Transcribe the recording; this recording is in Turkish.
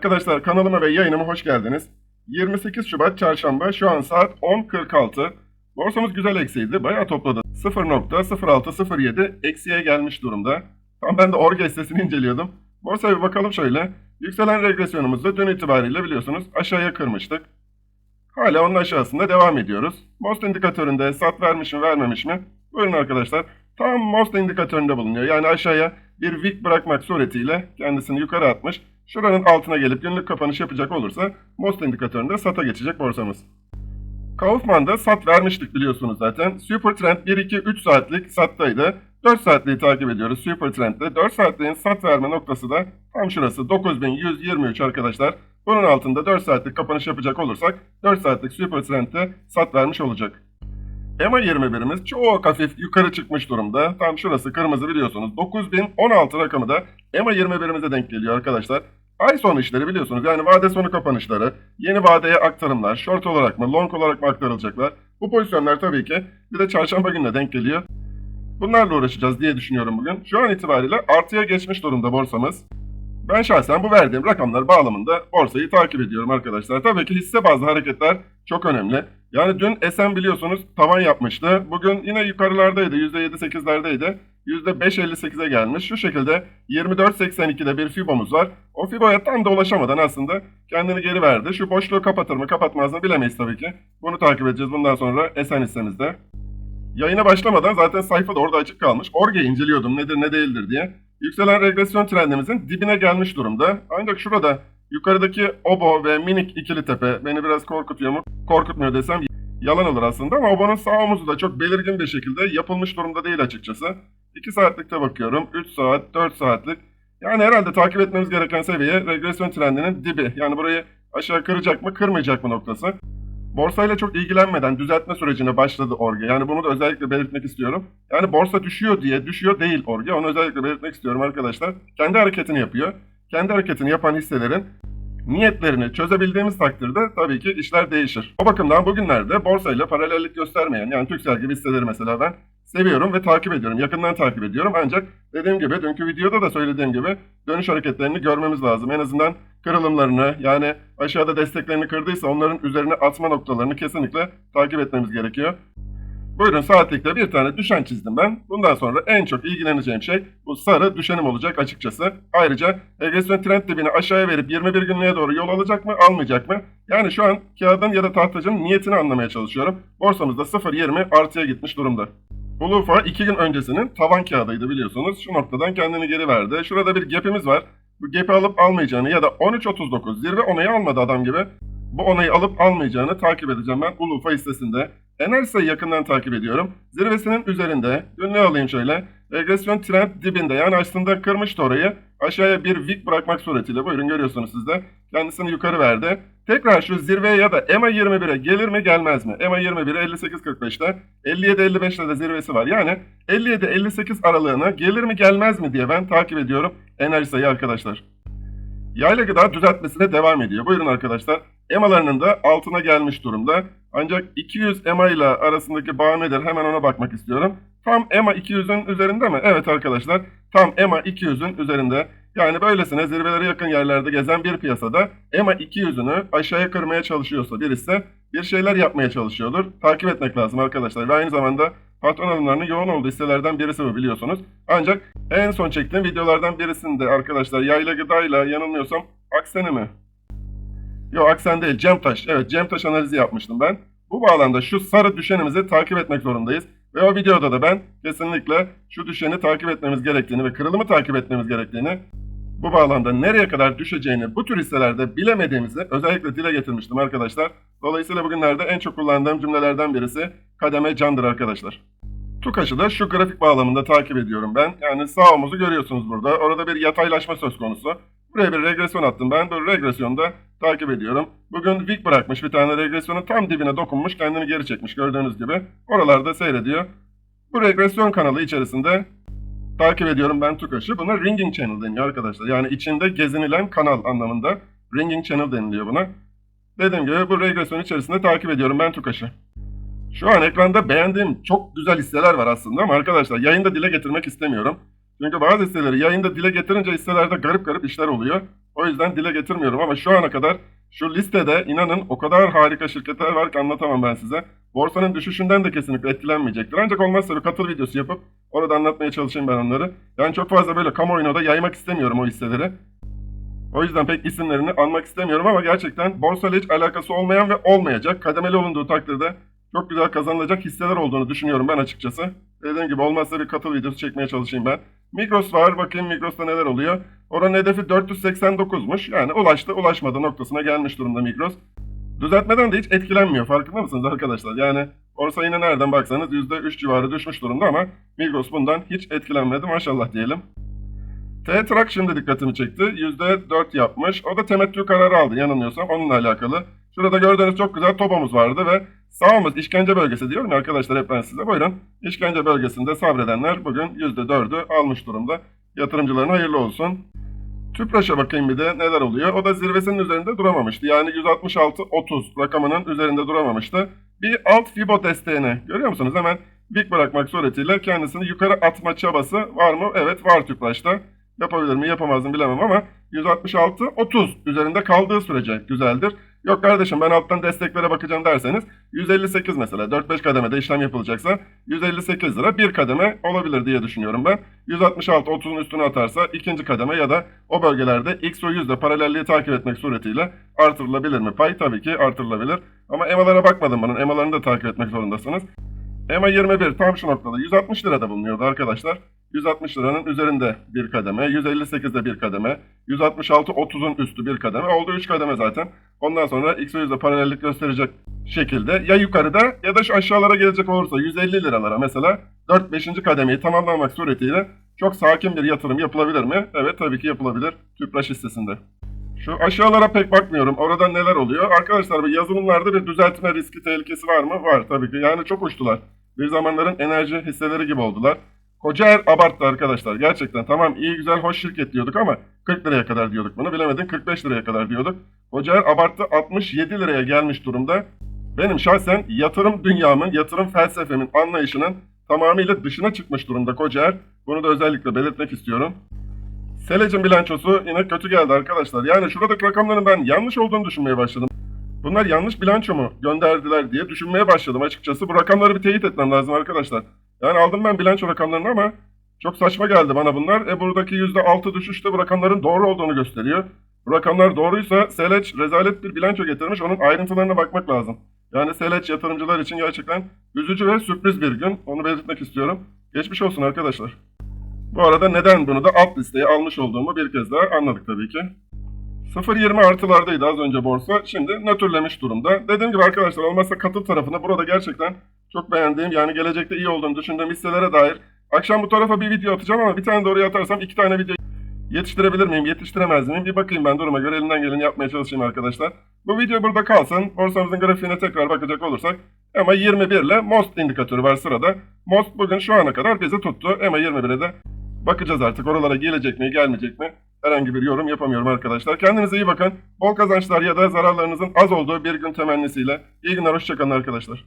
Arkadaşlar kanalıma ve yayınıma hoş geldiniz. 28 Şubat Çarşamba şu an saat 10.46. Borsamız güzel eksiydi. Bayağı topladı. 0.0607 eksiye gelmiş durumda. Tam ben de Orge sitesini inceliyordum. Borsaya bir bakalım şöyle. Yükselen regresyonumuzda dün itibariyle biliyorsunuz aşağıya kırmıştık. Hala onun aşağısında devam ediyoruz. Most indikatöründe sat vermiş mi vermemiş mi? Buyurun arkadaşlar. Tam Most indikatöründe bulunuyor. Yani aşağıya bir wick bırakmak suretiyle kendisini yukarı atmış. Şuranın altına gelip günlük kapanış yapacak olursa Most indikatöründe sata geçecek borsamız. Kaufman'da sat vermiştik biliyorsunuz zaten. Super Trend 1-2-3 saatlik sattaydı. 4 saatliği takip ediyoruz Super Trend'de. 4 saatliğin sat verme noktası da tam şurası 9123 arkadaşlar. Bunun altında 4 saatlik kapanış yapacak olursak 4 saatlik Super Trend'de sat vermiş olacak. EMA 21'imiz çok hafif yukarı çıkmış durumda. Tam şurası kırmızı biliyorsunuz. 9016 rakamı da EMA 21'imize denk geliyor arkadaşlar. Ay sonu işleri biliyorsunuz yani vade sonu kapanışları, yeni vadeye aktarımlar, short olarak mı, long olarak mı aktarılacaklar? Bu pozisyonlar tabii ki bir de çarşamba gününe denk geliyor. Bunlarla uğraşacağız diye düşünüyorum bugün. Şu an itibariyle artıya geçmiş durumda borsamız. Ben şahsen bu verdiğim rakamlar bağlamında borsayı takip ediyorum arkadaşlar. Tabii ki hisse bazlı hareketler çok önemli. Yani dün SM biliyorsunuz tavan yapmıştı. Bugün yine yukarılardaydı. %7-8'lerdeydi. %5.58'e gelmiş. Şu şekilde 24.82'de bir FIBO'muz var. O FIBO'ya tam da ulaşamadan aslında kendini geri verdi. Şu boşluğu kapatır mı kapatmaz mı bilemeyiz tabii ki. Bunu takip edeceğiz bundan sonra SN hissemizde. Yayına başlamadan zaten sayfa da orada açık kalmış. Orge inceliyordum nedir ne değildir diye. Yükselen regresyon trendimizin dibine gelmiş durumda. Ancak şurada yukarıdaki Obo ve minik ikili tepe beni biraz korkutuyor mu? Korkutmuyor desem yalan olur aslında ama Obo'nun sağ omuzu da çok belirgin bir şekilde yapılmış durumda değil açıkçası. 2 saatlikte bakıyorum. 3 saat, 4 saatlik. Yani herhalde takip etmemiz gereken seviye regresyon trendinin dibi. Yani burayı aşağı kıracak mı kırmayacak mı noktası. Borsayla çok ilgilenmeden düzeltme sürecine başladı Orge. Yani bunu da özellikle belirtmek istiyorum. Yani borsa düşüyor diye düşüyor değil Orge. Onu özellikle belirtmek istiyorum arkadaşlar. Kendi hareketini yapıyor. Kendi hareketini yapan hisselerin niyetlerini çözebildiğimiz takdirde tabii ki işler değişir. O bakımdan bugünlerde borsayla paralellik göstermeyen yani Türksel gibi hisseleri mesela ben seviyorum ve takip ediyorum. Yakından takip ediyorum. Ancak dediğim gibi dünkü videoda da söylediğim gibi dönüş hareketlerini görmemiz lazım. En azından kırılımlarını yani aşağıda desteklerini kırdıysa onların üzerine atma noktalarını kesinlikle takip etmemiz gerekiyor. Buyurun saatlikte bir tane düşen çizdim ben. Bundan sonra en çok ilgileneceğim şey bu sarı düşenim olacak açıkçası. Ayrıca regresyon trend dibini aşağıya verip 21 günlüğe doğru yol alacak mı almayacak mı? Yani şu an kağıdın ya da tahtacının niyetini anlamaya çalışıyorum. Borsamızda 0.20 artıya gitmiş durumda. Blufa 2 gün öncesinin tavan kağıdıydı biliyorsunuz. Şu noktadan kendini geri verdi. Şurada bir gap'imiz var. Bu gap'i alıp almayacağını ya da 13.39 zirve onayı almadı adam gibi. Bu onayı alıp almayacağını takip edeceğim ben Ulufa hissesinde. Enerjisa'yı yakından takip ediyorum. Zirvesinin üzerinde. Dün ne alayım şöyle? Regresyon trend dibinde. Yani aslında kırmıştı orayı. Aşağıya bir wick bırakmak suretiyle. Buyurun görüyorsunuz siz de. Kendisini yukarı verdi. Tekrar şu zirveye ya da EMA 21'e gelir mi gelmez mi? EMA 21'e 58.45'te. 57.55'te de zirvesi var. Yani 57-58 aralığına gelir mi gelmez mi diye ben takip ediyorum Enerjisa'yı arkadaşlar. Yayla gıda düzeltmesine devam ediyor. Buyurun arkadaşlar. EMA'larının da altına gelmiş durumda. Ancak 200 EMA ile arasındaki bağ nedir? Hemen ona bakmak istiyorum. Tam EMA 200'ün üzerinde mi? Evet arkadaşlar. Tam EMA 200'ün üzerinde. Yani böylesine zirvelere yakın yerlerde gezen bir piyasada EMA 200'ünü aşağıya kırmaya çalışıyorsa birisi bir şeyler yapmaya çalışıyordur. Takip etmek lazım arkadaşlar. Ve aynı zamanda patron alımlarının yoğun olduğu hisselerden birisi bu biliyorsunuz. Ancak en son çektiğim videolardan birisinde arkadaşlar yayla gıdayla yanılmıyorsam Aksen'i mi? Yok Aksen değil Cemtaş. Evet Cemtaş analizi yapmıştım ben. Bu bağlamda şu sarı düşenimizi takip etmek zorundayız. Ve o videoda da ben kesinlikle şu düşeni takip etmemiz gerektiğini ve kırılımı takip etmemiz gerektiğini bu bağlamda nereye kadar düşeceğini bu tür hisselerde bilemediğimizi özellikle dile getirmiştim arkadaşlar. Dolayısıyla bugünlerde en çok kullandığım cümlelerden birisi kademe candır arkadaşlar. TUKAŞ'ı da şu grafik bağlamında takip ediyorum ben. Yani sağ omuzu görüyorsunuz burada. Orada bir yataylaşma söz konusu. Buraya bir regresyon attım ben. Bu regresyonda takip ediyorum. Bugün Wick bırakmış bir tane regresyonun tam dibine dokunmuş. Kendini geri çekmiş gördüğünüz gibi. Oralarda seyrediyor. Bu regresyon kanalı içerisinde takip ediyorum ben TUKAŞ'ı. Buna Ringing Channel deniyor arkadaşlar. Yani içinde gezinilen kanal anlamında Ringing Channel deniliyor buna. Dediğim gibi bu regresyon içerisinde takip ediyorum ben TUKAŞ'ı. Şu an ekranda beğendiğim çok güzel hisseler var aslında ama arkadaşlar yayında dile getirmek istemiyorum. Çünkü bazı hisseleri yayında dile getirince hisselerde garip garip işler oluyor. O yüzden dile getirmiyorum ama şu ana kadar şu listede inanın o kadar harika şirketler var ki anlatamam ben size. Borsanın düşüşünden de kesinlikle etkilenmeyecektir. Ancak olmazsa bir katıl videosu yapıp orada anlatmaya çalışayım ben onları. Yani çok fazla böyle kamuoyuna da yaymak istemiyorum o hisseleri. O yüzden pek isimlerini anmak istemiyorum ama gerçekten borsayla hiç alakası olmayan ve olmayacak kademeli olunduğu takdirde çok güzel kazanılacak hisseler olduğunu düşünüyorum ben açıkçası. Dediğim gibi olmazsa bir katıl videosu çekmeye çalışayım ben. Migros var bakayım Migros'ta neler oluyor. Oranın hedefi 489'muş. Yani ulaştı ulaşmadı noktasına gelmiş durumda Migros. Düzeltmeden de hiç etkilenmiyor farkında mısınız arkadaşlar? Yani borsa yine nereden baksanız %3 civarı düşmüş durumda ama Migros bundan hiç etkilenmedi maşallah diyelim. T-Track şimdi dikkatimi çekti. %4 yapmış. O da temettü kararı aldı yanılmıyorsam onunla alakalı. Şurada gördüğünüz çok güzel topamız vardı ve sağımız işkence bölgesi diyorum arkadaşlar hep ben size. Buyurun işkence bölgesinde sabredenler bugün %4'ü almış durumda. Yatırımcıların hayırlı olsun. Tüpraş'a bakayım bir de neler oluyor. O da zirvesinin üzerinde duramamıştı. Yani 166.30 rakamının üzerinde duramamıştı. Bir alt Fibo desteğini görüyor musunuz? Hemen dik bırakmak suretiyle kendisini yukarı atma çabası var mı? Evet var Tüpraş'ta. Yapabilir mi yapamaz mı bilemem ama 166-30 üzerinde kaldığı sürece güzeldir. Yok kardeşim ben alttan desteklere bakacağım derseniz 158 mesela 4-5 kademede işlem yapılacaksa 158 lira bir kademe olabilir diye düşünüyorum ben. 166-30'un üstüne atarsa ikinci kademe ya da o bölgelerde XO100 ile paralelliği takip etmek suretiyle artırılabilir mi? Pay tabii ki artırılabilir. Ama EMA'lara bakmadım bunun. EMA'larını da takip etmek zorundasınız. EMA 21 tam şu noktada 160 lirada bulunuyordu arkadaşlar. 160 liranın üzerinde bir kademe, 158'de bir kademe, 166 30'un üstü bir kademe. Oldu 3 kademe zaten. Ondan sonra X100'de paralellik gösterecek şekilde ya yukarıda ya da şu aşağılara gelecek olursa 150 liralara mesela 4-5. kademeyi tamamlamak suretiyle çok sakin bir yatırım yapılabilir mi? Evet tabii ki yapılabilir Tüpraş hissesinde. Şu aşağılara pek bakmıyorum. Orada neler oluyor? Arkadaşlar bu yazılımlarda bir düzeltme riski tehlikesi var mı? Var tabii ki. Yani çok uçtular. Bir zamanların enerji hisseleri gibi oldular. Kocaer abarttı arkadaşlar. Gerçekten tamam iyi güzel hoş şirket diyorduk ama 40 liraya kadar diyorduk bunu. Bilemedin 45 liraya kadar diyorduk. Kocaer abarttı 67 liraya gelmiş durumda. Benim şahsen yatırım dünyamın, yatırım felsefemin anlayışının tamamıyla dışına çıkmış durumda Kocaer. Bunu da özellikle belirtmek istiyorum. Selec'in bilançosu yine kötü geldi arkadaşlar. Yani şuradaki rakamların ben yanlış olduğunu düşünmeye başladım. Bunlar yanlış bilanço mu gönderdiler diye düşünmeye başladım açıkçası. Bu rakamları bir teyit etmem lazım arkadaşlar. Yani aldım ben bilanço rakamlarını ama çok saçma geldi bana bunlar. E buradaki %6 düşüş de bu rakamların doğru olduğunu gösteriyor. Bu rakamlar doğruysa Seleç rezalet bir bilanço getirmiş. Onun ayrıntılarına bakmak lazım. Yani Seleç yatırımcılar için gerçekten üzücü ve sürpriz bir gün. Onu belirtmek istiyorum. Geçmiş olsun arkadaşlar. Bu arada neden bunu da alt listeye almış olduğumu bir kez daha anladık tabii ki. 0.20 artılardaydı az önce borsa. Şimdi nötrlemiş durumda. Dediğim gibi arkadaşlar olmazsa katıl tarafını burada gerçekten çok beğendiğim yani gelecekte iyi olduğunu düşündüğüm hisselere dair. Akşam bu tarafa bir video atacağım ama bir tane de oraya atarsam iki tane video yetiştirebilir miyim, yetiştiremez miyim? Bir bakayım ben duruma göre elimden geleni yapmaya çalışayım arkadaşlar. Bu video burada kalsın. Borsamızın grafiğine tekrar bakacak olursak EMA 21 ile MOST indikatörü var sırada. MOST bugün şu ana kadar bizi tuttu. EMA 21'e de bakacağız artık oralara gelecek mi, gelmeyecek mi? Herhangi bir yorum yapamıyorum arkadaşlar. Kendinize iyi bakın. Bol kazançlar ya da zararlarınızın az olduğu bir gün temennisiyle. İyi günler, hoşçakalın arkadaşlar.